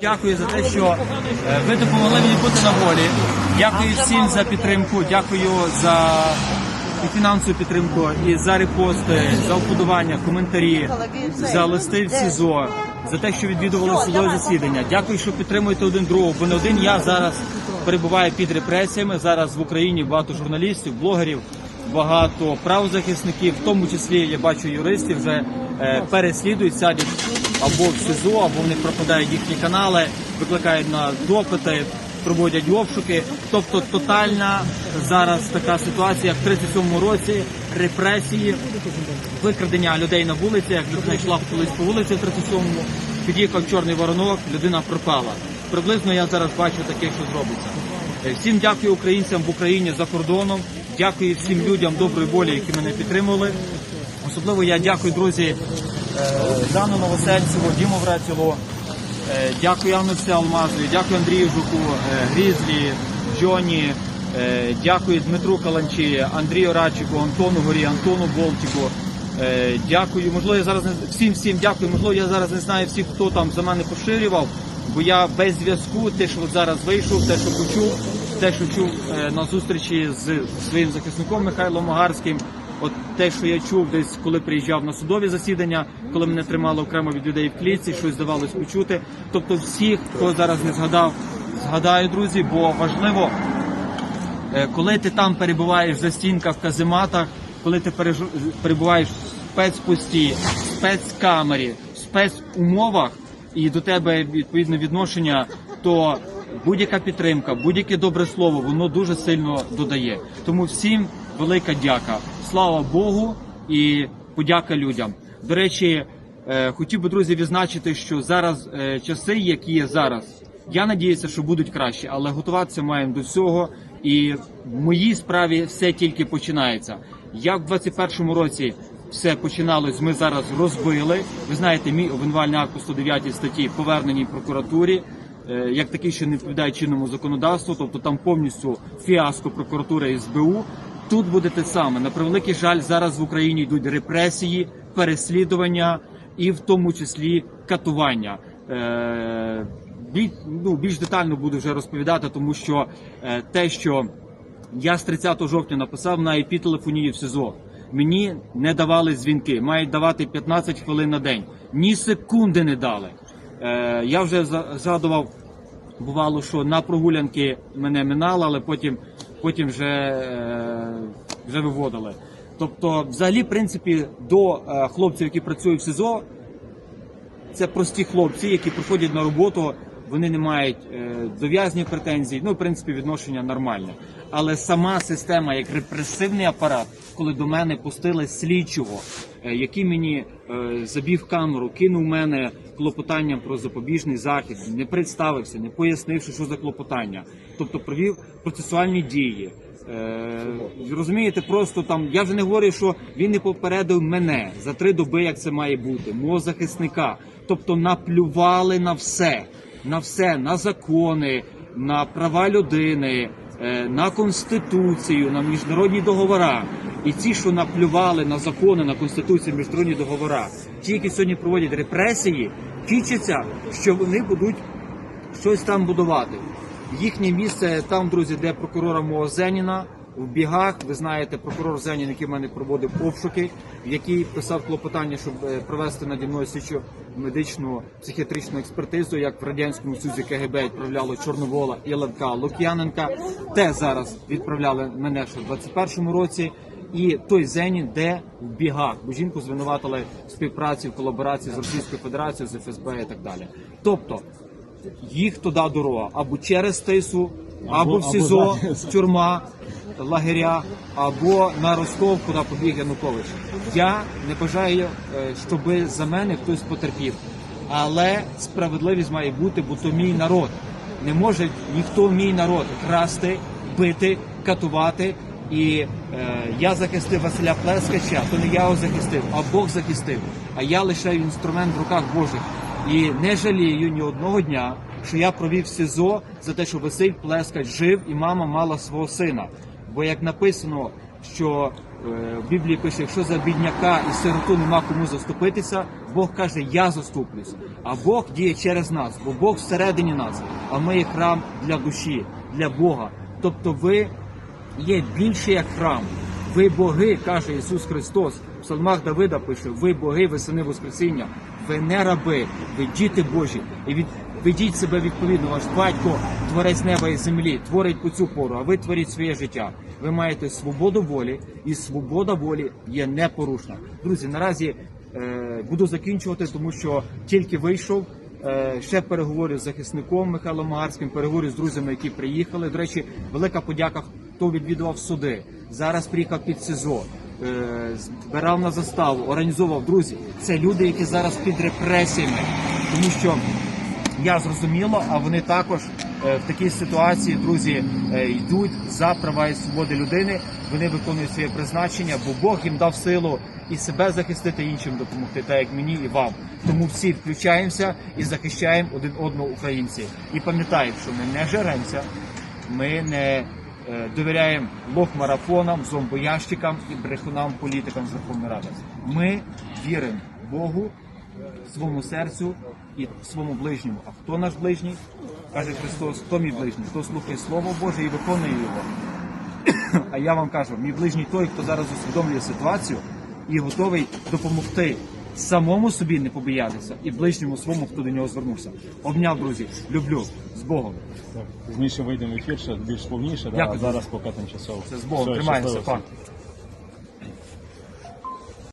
Дякую за те, що е, ви допомогли мені бути на волі. Дякую всім за підтримку. Дякую за і фінансову підтримку, і за репости, за вподобання, коментарі, за листи в СІЗО, за те, що відвідували судове засідання. Дякую, що підтримуєте один другого. Бо не один я зараз перебуваю під репресіями. Зараз в Україні багато журналістів, блогерів, багато правозахисників, в тому числі я бачу юристів, вже е, переслідують, сядуть або в СИЗО, або в пропадають їхні канали, викликають на допити, проводять обшуки. Тобто тотальна зараз така ситуація, як в 37-му році, репресії, викрадення людей на вулиці, як людина йшла колись по вулиці в 37-му, під'їхав чорний воронок, людина пропала. Приблизно я зараз бачу таке, що зробиться. Е, Всім дякую українцям в Україні за кордоном. Дякую всім людям доброї волі, які мене підтримували. Особливо я дякую, друзі, Дану Новосельцеву, Діму Врацілу, е, дякую Аннусі Алмазові, дякую Андрію Жуку, е, Грізлі, Джоні, е, дякую Дмитру Каланчі, Андрію Радчику, Антону Горі, Антону Болтіку. Е, Дякую, можливо, я зараз не всім всім дякую. Можливо, я зараз не знаю всіх, хто там за мене поширював, бо я без зв'язку, те, що от зараз вийшов, те, що почув, те, що чув е, на зустрічі з своїм захисником Михайлом Огарським. От те, що я чув десь, коли приїжджав на судові засідання, коли мене тримали окремо від людей в клітці, щось здавалось почути. Тобто, всіх, хто зараз не згадав, згадаю, друзі, бо важливо Е, коли ти там перебуваєш за стінках в казематах, коли ти перебуваєш в спецпості, в спецкамері, в спецумовах, і до тебе відповідне відношення, то будь-яка підтримка, будь-яке добре слово, воно дуже сильно додає. Тому всім велика дяка. Слава Богу і подяка людям. До речі, е, хотів би друзі відзначити, що зараз е, часи, які є зараз, я надіюся, що будуть краще, але готуватися маємо до всього. І в моїй справі все тільки починається. Як в 21-му році все починалось, ми зараз розбили. Ви знаєте, мій обвинувальний акт по 109 статті поверненій прокуратурі. е, Як такий, що не відповідає чинному законодавству, тобто там повністю фіаско прокуратури СБУ. Тут буде те саме. На превеликий жаль, зараз в Україні йдуть репресії, переслідування і в тому числі катування. Е, ну, більш детально буду вже розповідати, тому що е, те, що я з 30 жовтня написав на ip телефонії в СИЗО. Мені не давали дзвінки, мають давати 15 хвилин на день. Ні секунди не дали. Е, я вже згадував, бувало, що на прогулянки мене минало, але потім, потім вже, е, вже виводили. Тобто, взагалі, в принципі, до е, хлопців, які працюють в СИЗО, це прості хлопці, які приходять на роботу, вони не мають е, до в'язнів претензій. Ну, в принципі, відношення нормальне. Але сама система, як репресивний апарат, коли до мене пустили слідчого, е, який мені е, забів камеру, кинув мене клопотанням про запобіжний захід, не представився, не пояснивши, що за клопотання, тобто провів процесуальні дії. Розумієте, просто там я вже не говорю, що він не попередив мене за три доби, як це має бути, мого захисника. Тобто наплювали на все, на все, на закони, на права людини, е, на конституцію, на міжнародні договори. І ті, що наплювали на закони, на конституцію, міжнародні договори, ті, які сьогодні проводять репресії, тічаться, що вони будуть щось там будувати. Їхнє місце там, друзі, де прокурора мого Зеніна в бігах. Ви знаєте, прокурор Зенін, який в мене проводив обшуки, який писав клопотання, щоб е, провести наді мною слідчу медичну психіатричну експертизу, як в радянському Союзі КГБ відправляло Чорновола і Левка Лук'яненка. Те зараз відправляли мене ще в 21-му році. І той Зенін, де в бігах, бо жінку звинуватили в співпраці в колаборації з Російською Федерацією, з ФСБ і так далі. Тобто їх туди дорога або через Тису, або, в СІЗО, тюрма, лагеря, або на Ростов, куди побіг Янукович. Я не бажаю, е, щоб за мене хтось потерпів. Але справедливість має бути, бо то мій народ. Не може ніхто мій народ красти, бити, катувати. І е, я захистив Василя Плескача, то не я його захистив, а Бог захистив. А я лише інструмент в руках Божих. І не жалію ні одного дня, що я провів СІЗО за те, що Василь Плескач жив і мама мала свого сина. Бо як написано, що Е, В Біблії пише, якщо за бідняка і сироту нема кому заступитися, Бог каже, я заступлюсь. А Бог діє через нас, бо Бог всередині нас, а ми є храм для душі, для Бога. Тобто ви є більше як храм. Ви боги, каже Ісус Христос. В псалмах Давида пише: ви боги, ви сини Воскресіння, ви не раби, ви діти Божі. І від ведіть себе відповідно. Ваш батько, творець неба і землі, творить по цю пору, а ви творіть своє життя. Ви маєте свободу волі, і свобода волі є непорушна. Друзі, наразі е, буду закінчувати, тому що тільки вийшов. Е, Ще переговорю з захисником Михайлом Магарським, переговорю з друзями, які приїхали. До речі, велика подяка, хто відвідував суди. Зараз приїхав під СИЗО, е, збирав на заставу, організовував друзі. Це люди, які зараз під репресіями, тому що я зрозуміло, а вони також е, в такій ситуації, друзі, е, йдуть за права і свободи людини. Вони виконують своє призначення, бо Бог їм дав силу і себе захистити, іншим допомогти, так як мені і вам. Тому всі включаємося і захищаємо один одного українці. І пам'ятаємо, що ми не жеремося, ми не е, довіряємо лох-марафонам, зомбоящикам і брехунам політикам з Верховної Ради. Ми віримо Богу своєму серцю і своєму ближньому. А хто наш ближній? Каже Христос, хто мій ближній? Хто слухає Слово Боже і виконує його. А я вам кажу, мій ближній той, хто зараз усвідомлює ситуацію і готовий допомогти самому собі не побоятися і ближньому своєму, хто до нього звернувся. Обняв, друзі, люблю з Богом. Пізніше вийдемо в ефір, ще більш повніше, да, Дякую. а зараз поки тимчасово. Це з Богом. Все, Тримаємося, щасливо пан.